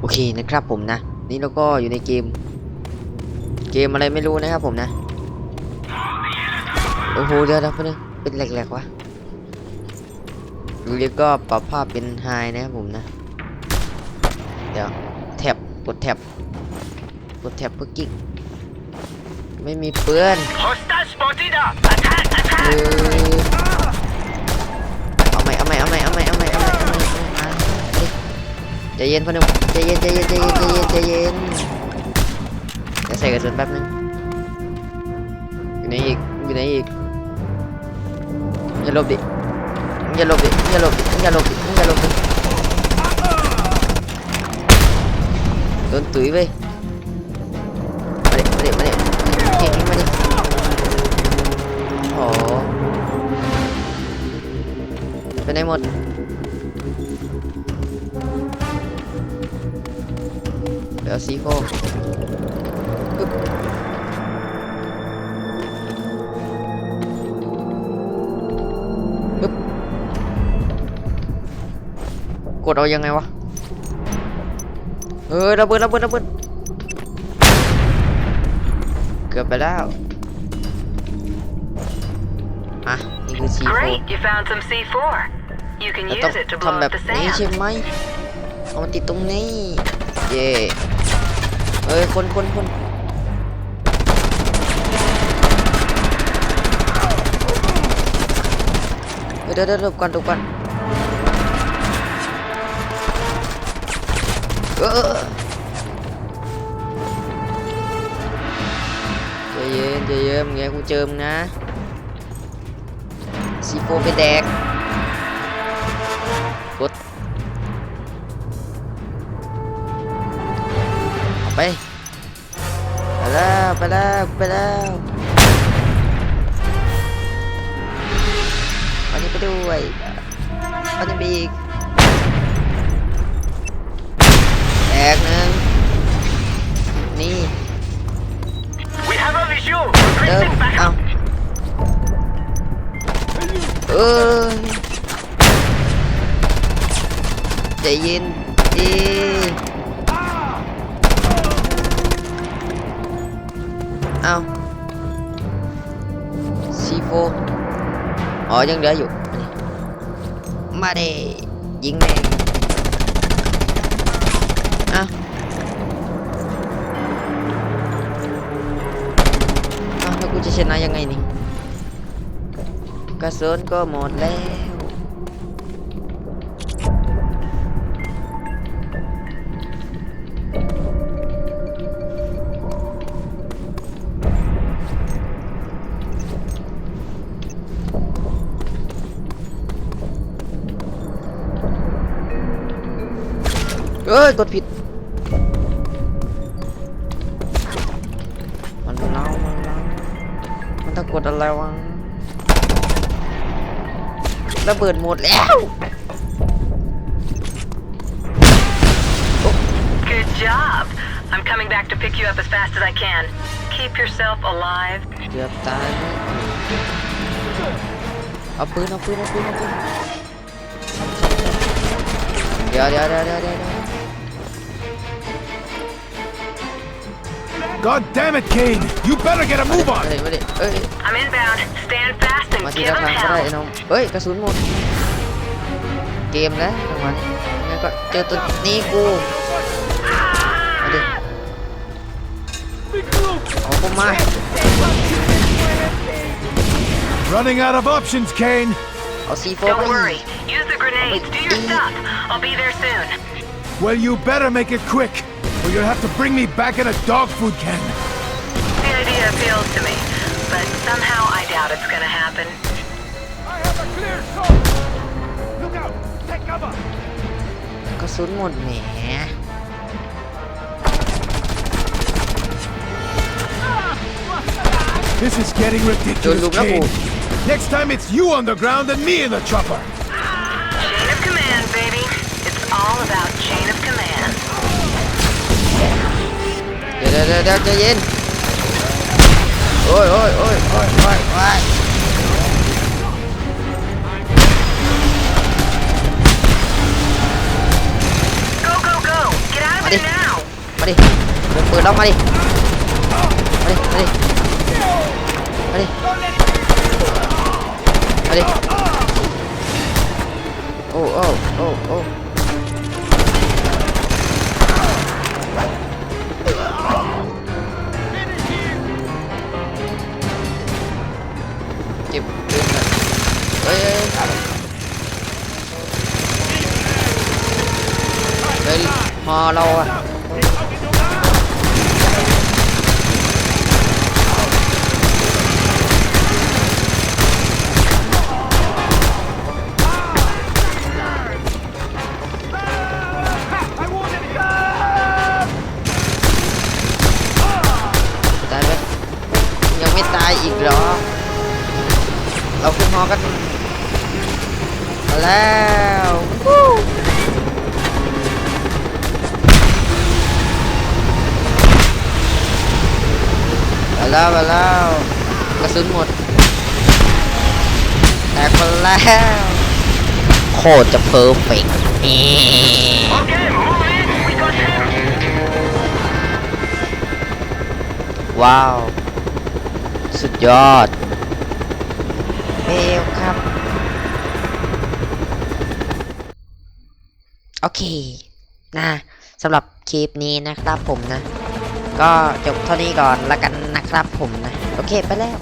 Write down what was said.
โอเคนะครับผมนะ นี่เราก็อยู่ในเกม เกมอะไรไม่รู้นะครับผมนะ โอ้โหเดี๋ยวเดี๋ยวแป๊บนึงเป็นแหลกๆวะเรียกก็ปรับภาพเป็นไฮนะครับผมนะ เดี๋ยวแท็บกดแท็บกดแท็บเพื่อกิ๊กไม่มีเปื้อน Hostile spotted up! Attack! เอ Attack! อ ใจเย็นพ่อหนุ่มใจเย็นใจเย็นใจเย็นใจเย็นใจเย็นเดี๋ยวใส่กระสุนแป๊บนึงอยู่ไหนอีกอยู่ไหนอีกอย่าหลบดิอย่าหลบดิอย่าหลบดิอย่าหลบดิอย่าหลบดิโดนตุ๋ยไปมาดิมาดิมาดิเก่งมาดิโอ้โห ไปไหนหมด เดี๋ยวซีโฟอึ๊บอึ๊บกดเอายังไงวะ เออระเบิดระเบิดระเบิดเกือบไปแล้วอะนี่คือ C4. You can เราต้องทำแบบนี้ใช่ไหมเอามาติดตรงนี้ เย่ เอ้ยคนคนคนเดี๋ยวเดี๋ยวหลบก่อนหลบก่อนเออเออใจเย็นใจเย็นไงกูเจอมึงนะซีโฟไปแดกกด ไป ไปแล้วไปแล้วไปแล้วเอานี้ไปด้วยเอานี้ไปอีกแตกหนึ่งนี่ We have a visual! เริ่ม Requesting เอา backup! เออใจเย็นดี เอาซีโฟอ๋อยังเหลืออยู่ มาเดยิงแม่งเอาเอาแล้วกูจะชนะยังไงนี่กระสุนก็หมดแล้ว เอ้ยกดผิด มันเล่ามันเล่ามันต้องกดอะไรวะระเบิดหมดแล้ว Good job! I'm coming back to pick you up as fast as I can. Keep yourself alive. เกือบตายแล้วเอาปืนเอาปืนเอาปืนเอาปืนเดี๋ยวเดี๋ยวเดี๋ยวเดี๋ยว God damn it, Kane! You better get a move มา on! ดิมาดิเอ้ย I'm inbound. Stand fast มา and ที give ละ them ทางก็ได้ hell. ไอ้น้องเฮ้ย กระสุนหมด เกมแล้วจังหวะนี้งั้นก็เจอตัวนี้กูมาดิเอาผมมา Running out of options, Kane! เอาซีโฟ Don't ไป worry. Use the grenades. Do your stuff. I'll be there soon. Well, you better make it quick, or you'll have to bring me back in a dog food can. The idea appeals to me, but somehow I doubt it's gonna happen. I have a clear shot! Look out! Take cover! กระสุนหมดแหม This is getting ridiculous, look up, Kane. oh. Next time it's you on the ground and me in the chopper. ดี๋ยวเดี๋ยวเดี๋ยวใจเย็น โอ้ยโอ้ยโอ้ยโอ้ยโอ้ยโอ้ย Moving Ready? now. มาดิวงปืนแล้วมาดิ มาดิ มาดิ มาดิ มาดิ โอ้โอ้โอ้โอ้ เก็บปืนก่อนเฮ้ยเฮ้ยเฮ้ยฮอเราอะ ตายไหมยังไม่ตายอีกเหรอ เราขึ้นฮอกันมาแล้วมาแล้วมาแล้วกระสุนหมดแตกมาแล้วโคตรจะเพอร์เฟกต์ว้าว สุดยอด เบลครับ โอเค นะสำหรับคลิปนี้นะครับผมนะ ก็จบเท่านี้ก่อนละกันนะครับผมนะ โอเคไปแล้ว